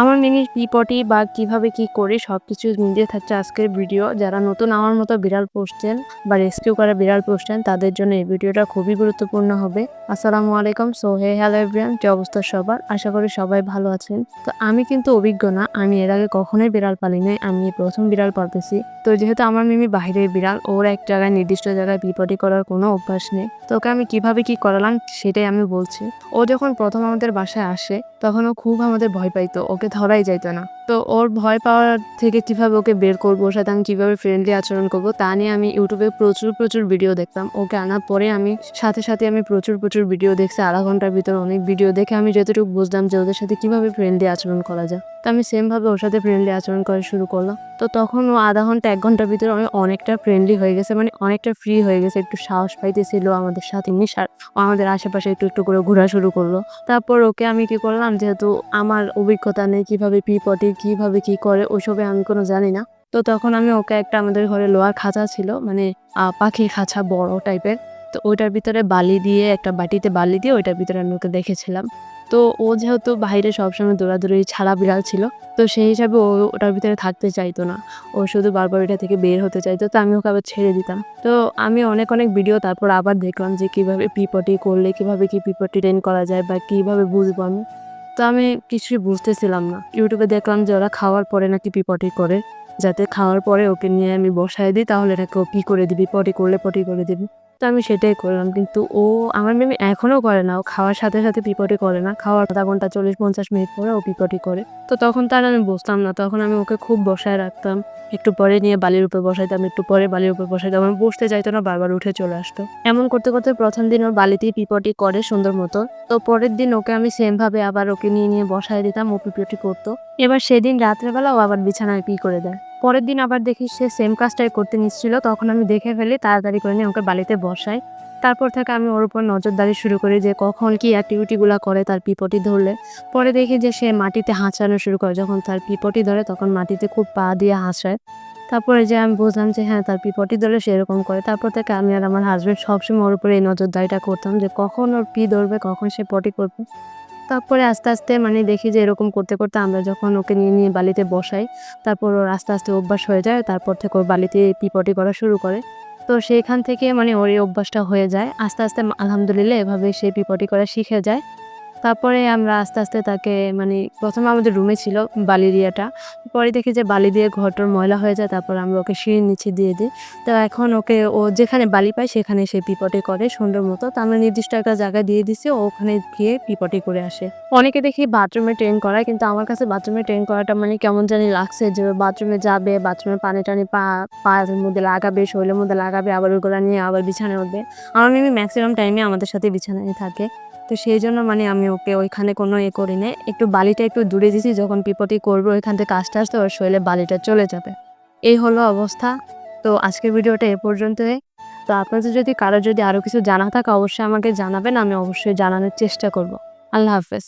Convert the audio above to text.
আমার মিনি পিপটি বা কীভাবে কি করি সব কিছু মিলিয়ে থাকছে আজকের ভিডিও যারা নতুন আমার মতো বিড়াল পোষছেন বা রেস্কিউ করা বিড়াল পোষছেন, তাদের জন্য এই ভিডিওটা খুবই গুরুত্বপূর্ণ হবে। আসসালামু আলাইকুম। সো হে হ্যালো এভরিয়ান কি অবস্থা সবার? আশা করি সবাই ভালো আছেন। তো আমি কিন্তু অভিজ্ঞ না। আমি এর আগে কখনোই বিড়াল পালি নাই। আমি প্রথম বিড়াল পালতেছি। তো যেহেতু আমার মিমি বাইরের বিড়াল, ওর এক জায়গায় নির্দিষ্ট জায়গায় পিপটি করার কোনো অভ্যাস নেই। তো ওকে আমি কীভাবে কি করালাম, সেটাই আমি বলছি। ও যখন প্রথম আমাদের বাসায় আসে, তখন ও খুব আমাদের ভয় পাইতো। ওকে ধরাই যাইতো না। তো ওর ভয় পাওয়ার থেকে কীভাবে ওকে বের করব, ওর সাথে আমি কীভাবে ফ্রেন্ডলি আচরণ করব, তা নিয়ে আমি ইউটিউবে প্রচুর প্রচুর ভিডিও দেখতাম। ওকে আনার পরে আমি, সাথে সাথে আমি প্রচুর প্রচুর ভিডিও দেখছি, আধা ঘণ্টার ভিতরে অনেক ভিডিও দেখে আমি যতটুকু বুঝলাম যে ওদের সাথে কীভাবে ফ্রেন্ডলি আচরণ করা যায়। তো আমি সেমভাবে ওর সাথে ফ্রেন্ডলি আচরণ করা শুরু করলাম। তো তখন ও আধা ঘণ্টা, এক ঘণ্টার ভিতরে আমি অনেকটা ফ্রেন্ডলি হয়ে গেছে মানে অনেকটা ফ্রি হয়ে গেছে, একটু সাহস পাইতেছিল আমাদের সাথে মিশার আমাদের আশেপাশে একটু একটু করে ঘোরা শুরু করল। তারপর ওকে আমি কি করলাম, যেহেতু আমার অভিজ্ঞতা নেই কীভাবে পি পটি কীভাবে কি করে ওইসবে আমি কোনো জানি না। তো তখন আমি ওকে একটা আমাদের ঘরে লোহার খাঁচা ছিল মানে পাখির খাঁচা বড় টাইপের। তো ওইটার ভিতরে বালি দিয়ে, একটা বাটিতে বালি দিয়ে ওইটার ভিতরে আমি ওকে দেখেছিলাম। তো ও যেহেতু বাইরে সবসময় দৌড়াদৌড়ি ছাড়া বিড়াল ছিল, তো সেই হিসাবে ও ওটার ভিতরে থাকতে চাইতো না। ও শুধু বারবার ওইটা থেকে বের হতে চাইতো, তো আমি ওকে আবার ছেড়ে দিতাম। তো আমি অনেক অনেক ভিডিও তারপর আবার দেখলাম যে কীভাবে পিপটি করলে, কীভাবে কি পিপটি ট্রেন করা যায় বা কীভাবে বুঝব আমি। তো আমি কিছুই বুঝতেছিলাম না। ইউটিউবে দেখলাম যে ওরা খাওয়ার পরে নাকি পিপটি করে। যাতে খাওয়ার পরে ওকে নিয়ে আমি বসায় দিই, তাহলে এটাকে ও পি করে দিবি, পটি করলে পটি করে দিবি। তো আমি সেটাই করলাম। কিন্তু ও আমার মেমি এখনও করে না। ও খাওয়ার সাথে সাথে পিপটি করে না। খাওয়ার আধা ঘণ্টা চল্লিশ পঞ্চাশ মিনিট পরে ও পিপটি করে তো তখন তার আমি বসতাম না। তখন আমি ওকে খুব বসায় রাখতাম। একটু পরে নিয়ে বালির উপর বসাইতাম। একটু পরে বালির উপর বসাইতাম। আমি বসতে চাইতো না। বারবার উঠে চলে আসতো। এমন করতে করতে প্রথম দিন ওর বালিতেই পিপটি করে সুন্দর মতো। তো পরের দিন ওকে আমি সেমভাবে আবার ওকে নিয়ে নিয়ে বসায় দিতাম। ও পিপটি করতো এবার সেদিন রাত্রেবেলা ও আবার বিছানায় পি করে দেয়। পরের দিন আবার দেখি সে সেম কাজটাই করতে নিচ্ছিল। তখন আমি দেখে ফেলি, তাড়াতাড়ি করে নিয়ে ওকে বালিতে বসাই। তারপর থেকে আমি ওর উপর নজরদারি শুরু করি যে কখন কি অ্যাক্টিভিটিগুলো করে, তার পিপটি ধরলে। পরে দেখি যে সে মাটিতে হাঁচানো শুরু করে, যখন তার পিপটি ধরে তখন মাটিতে খুব পা দিয়ে হাসায় তারপরে যে আমি বুঝলাম যে হ্যাঁ তার পিপটি ধরে সে এরকম করে। তারপর থেকে আমি আর আমার হাজব্যান্ড সবসময় ওর উপরে এই নজরদারিটা করতাম যে কখন ওর পি ধরবে, কখন সে পটি করবে। তারপরে আস্তে আস্তে মানে দেখি যে এরকম করতে করতে আমরা যখন ওকে নিয়ে নিয়ে বালিতে বসাই, তারপর ওর আস্তে আস্তে অভ্যাস হয়ে যায়, তারপর থেকে ওর বালিতে পিপটি করা শুরু করে। তো সেইখান থেকে মানে ওর এই অভ্যাসটা হয়ে যায়। আস্তে আস্তে আলহামদুলিল্লাহ এভাবে সে পিপটি করা শিখে যায়। তারপরে আমরা আস্তে আস্তে তাকে মানে প্রথমে আমাদের রুমে ছিল বালির ইয়েটা পরে দেখি যে বালি দিয়ে ঘরটর ময়লা হয়ে যায়, তারপর আমরা ওকে সিঁড়ির নিচে দিয়ে দিই। তো এখন ওকে, ও যেখানে বালি পায় সেখানে সে পিপটে করে সুন্দর মতো। তো আমরা নির্দিষ্ট একটা জায়গায় দিয়ে দিছি ওখানে গিয়ে পিপটে করে আসে। অনেকে দেখি বাথরুমে ট্রেন করায়, কিন্তু আমার কাছে বাথরুমে ট্রেন করাটা মানে কেমন জানি লাগছে যে বাথরুমে যাবে বাথরুমে পানি টানি পা, পায়ের মধ্যে লাগাবে, শরীরের মধ্যে লাগাবে, আবার ওগুলো নিয়ে আবার বিছানায় উঠবে। আমার মেমি ম্যাক্সিমাম টাইমে আমাদের সাথে বিছানায় থাকে। তো সেই জন্য মানে আমি ওকে ওইখানে কোনো এ করি না একটু বালিটা একটু দূরে দিছি, যখন পিপতি করব ওইখান থেকে কাজটা আসতে ওর শরীরে বালিটা চলে যাবে। এই হলো অবস্থা। তো আজকের ভিডিওটা এ পর্যন্তই। তো আপনাদের যদি কারও যদি আরও কিছু জানা থাকে, অবশ্যই আমাকে জানাবেন, আমি অবশ্যই জানানোর চেষ্টা করব। আল্লাহ হাফেজ।